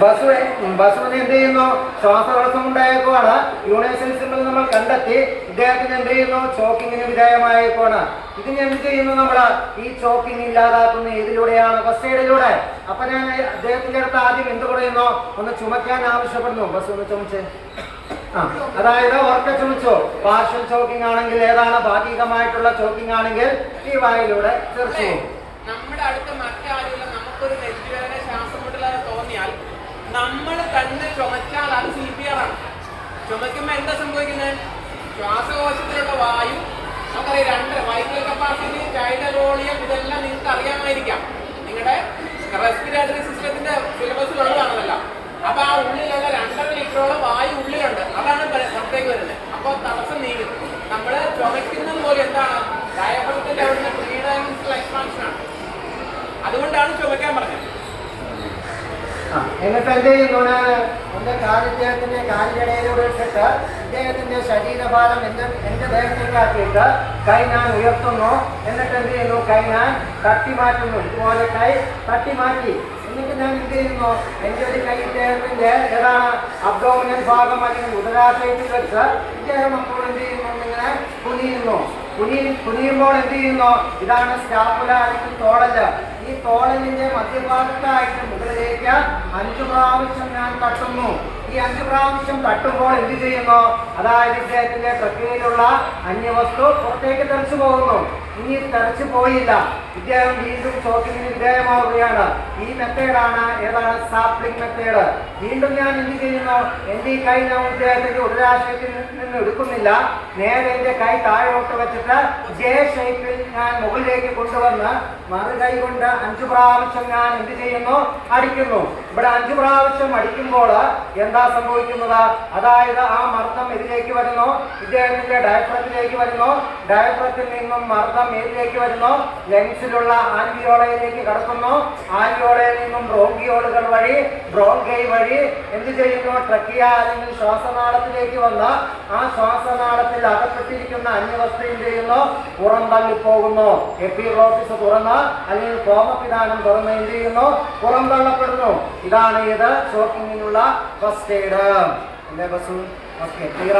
Bus ബസുവിന് എന്ത് ചെയ്യുന്നു? ശ്വാസതടസ്സം ഉണ്ടായേക്കുവാണ്. യൂണേഴ്സൽ സിമ്പിൾ നമ്മൾ കണ്ടെത്തി. ഇദ്ദേഹത്തിന് എന്ത് ചെയ്യുന്നു? ചോക്കിങ്ങിന് ഇതിന് എന്ത് ചെയ്യുന്നു നമ്മൾ ഈ ചോക്കിങ് ഇല്ലാതാക്കുന്ന ഇതിലൂടെയാണ് ഫസ്റ്റ് എയ്ഡിലൂടെ അപ്പൊ ഞാൻ അദ്ദേഹത്തിന്റെ അടുത്ത് ആദ്യം എന്ത് പറയുന്നു? ഒന്ന് ചുമക്കാൻ ആവശ്യപ്പെടുന്നു. ബസ് ഒന്ന് ചുമച്ച്. അതായത് ഉറക്ക ചുമച്ചോ. പാർഷ്യൽ ചോക്കിംഗ് ആണെങ്കിൽ ഏതാണ്? ഭാഗികമായിട്ടുള്ള ചോക്കിംഗ് ആണെങ്കിൽ ഈ വായിലൂടെ തീർച്ചയായും നമ്മുടെ അടുത്ത് മറ്റാരുമില്ല ചുമയ്ക്കുമ്പോൾ എന്താ സംഭവിക്കുന്നത് ശ്വാസകോശത്തിലുള്ള വായു. നമുക്കറിയാം രണ്ട് വൈറ്റൽ കപ്പാസിറ്റി ടൈഡൽ വോളിയം ഇതെല്ലാം നിങ്ങൾക്ക് അറിയാമായിരിക്കാം. നിങ്ങളുടെ റെസ്പിറേറ്ററി സിസ്റ്റത്തിന്റെ സിലബസിലുള്ളതാണല്ല അപ്പൊ ആ ഉള്ളിലുള്ള രണ്ടര ലിറ്ററോളം വായു ഉള്ളിലുണ്ട്. അതാണ് പുറത്തേക്ക് വരുന്നത് അപ്പോൾ തടസ്സം നീങ്ങും. നമ്മൾ ചുമയ്ക്കുന്നത് പോലെ എന്താണ്? ഡയഫ്രത്തിന്റെ അവിടുന്ന് എക്സ്പാൻഷൻ ആണ്. അതുകൊണ്ടാണ് ചുമക്കാൻ പറഞ്ഞത്. എന്നിട്ട് എന്ത് ചെയ്യുന്നു ഞാൻ എന്റെ കാൽ ഇദ്ദേഹത്തിന്റെ കാലിനിടയിലൂടെ ഇട്ടിട്ട് ഇദ്ദേഹത്തിന്റെ ശരീരഭാരം എന്റെ എന്റെ ദേഹത്തേക്കാക്കിയിട്ട് കൈ ഞാൻ ഉയർത്തുന്നു. എന്നിട്ട് എന്ത് ചെയ്യുന്നു? കൈ ഞാൻ തട്ടി മാറ്റുന്നു. ഇതുപോലെ കൈ തട്ടി മാറ്റി. എന്നിട്ട് ഞാൻ എന്ത് ചെയ്യുന്നു? എന്റെ ഒരു കൈ ഇദ്ദേഹത്തിന്റെ ഏതാണ്? അബ്ഡോമിനൽ ഭാഗം അല്ലെങ്കിൽ ഉദരാശയത്തിൽ വെച്ച് ഇദ്ദേഹം അപ്പോൾ എന്ത് ചെയ്യുന്നു? ഇങ്ങനെ കുനിയുന്നു. കുനി കുനിയുമ്പോൾ എന്ത് ചെയ്യുന്നു? ഇതാണ് സ്റ്റാപ്പുല അല്ലെങ്കിൽ തോളൽ. ഈ തോളലിന്റെ മധ്യഭാഗത്തായിട്ട് മുകളിലേക്ക് അഞ്ചു പ്രാവശ്യം ഞാൻ തട്ടുന്നു. ഈ അഞ്ചു പ്രാവശ്യം തട്ടുമ്പോൾ എന്ത് ചെയ്യുന്നു? അതായത് ഇദ്ദേഹത്തിന്റെ പ്രക്രിയയിലുള്ള അന്യവസ്തു പുറത്തേക്ക് തെറിച്ചു പോകുന്നു. ഇനി തെറിച്ചു പോയില്ല. ഇദ്ദേഹം വീണ്ടും ചോദ്യത്തിന് വിധേയമാവുകയാണ്. ഈ മെത്തേഡാണ് ഏതാണ്? Sampling method. വീണ്ടും ഞാൻ എന്ത് ചെയ്യുന്നു? എന്റെ ഈ കൈ ഞാൻ ഇദ്ദേഹത്തിന്റെ ഉടരാശയത്തിൽ നിന്ന് എടുക്കുന്നില്ല. നേരെ എന്റെ കൈ താഴോട്ട് വെച്ചിട്ട് ജെ ഷേപ്പിൽ ഞാൻ മുകളിലേക്ക് കൊണ്ടുവന്ന് മറുകൈ കൊണ്ട് അഞ്ചു പ്രാവശ്യം ഞാൻ എന്ത് ചെയ്യുന്നു? അടിക്കുന്നു ഇവിടെ അഞ്ചു പ്രാവശ്യം അടിക്കുമ്പോൾ എന്താ സംഭവിക്കുന്നത്? അതായത് ആ മർദ്ദം ഇതിലേക്ക് വരുന്നു ഇദ്ദേഹത്തിന്റെ ഡയഫ്രത്തിലേക്ക് വരുന്നു. ഡയഫ്രത്തിൽ നിന്നും മർദ്ദം ഏതിലേക്ക് വരുന്നു? ലങ്സിലുള്ള ആൻവിയോളയിലേക്ക് കടക്കുന്നു. ആൻവിയോളയിൽ നിന്നും ബ്രോങ്കിയോളുകൾ വഴി ബ്രോങ്കൈ വഴി എന്ത് ചെയ്യുന്നു? ട്രക്കിയ അല്ലെങ്കിൽ ശ്വാസനാളത്തിലേക്ക് വന്ന് ആ ശ്വാസനാളത്തിൽ അകപ്പെട്ടിരിക്കുന്ന അന്യവസ്ഥയിൽ എന്ത് ചെയ്യുന്നു? പുറം പോകുന്നു. എപ്പിറോട്ടിസ് തുറന്ന് അല്ലെങ്കിൽ കോമപിതാനം തുറന്ന് എന്ത് ചെയ്യുന്നു? പുറം തള്ളപ്പെടുന്നു. ഇതാണ് ഇത് ഷോക്കിങ്ങിനുള്ള ഫസ്റ്റ് എയ്ഡ് അല്ലേ ബസു? Okay clear